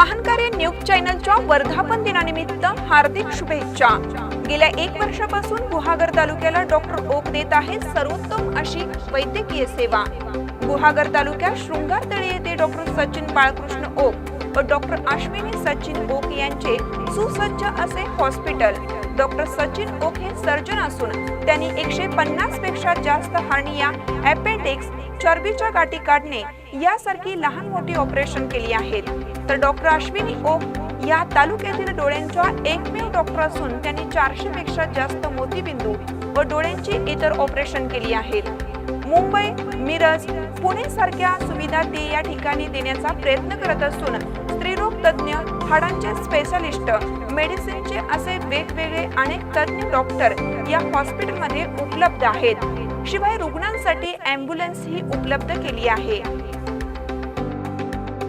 महानकार्य news चॅनलच्या वर्धापन दिनानिमित्त हार्दिक शुभेच्छा. गेल्या एक वर्षापासून गुहागर तालुक्याला डॉक्टर ओक देत आहे सर्वोत्तम अशी वैद्यकीय सेवा. गुहागर तालुक्यात शृंगारतळी येथे डॉक्टर सचिन बाळकृष्ण ओक व डॉक्टर अश्विनी सचिन ओक यांचे सुसज्ज असे हॉस्पिटल. डॉक्टर सचिन ओक हे सर्जन असून त्यांनी एकशे पन्नासपेक्षा जास्त हार्निया अपेंडिक्स चरबीच्या गाठी काढणे यासारखी लहान मोठी ऑपरेशन केली आहेत. तर डॉक्टर अश्विनी ओक या तालुक्यातील डोळ्यांच्या एकमेव डॉक्टर असून त्यांनी चारशे पेक्षा जास्त मोतीबिंदू व डोळ्यांची इतर ऑपरेशन केली आहेत. मुंबई मिरज पुणे सारख्या सुविधा ते या ठिकाणी देण्याचा प्रयत्न करत असून स्त्रीरोग तज्ज्ञ हाडांचे स्पेशालिस्ट मेडिसिनचे असे वेगवेगळे अनेक तज्ज्ञ डॉक्टर या हॉस्पिटलमध्ये उपलब्ध आहेत. शिवाय रुग्णांसाठी अँब्युलन्स ही उपलब्ध केली आहे.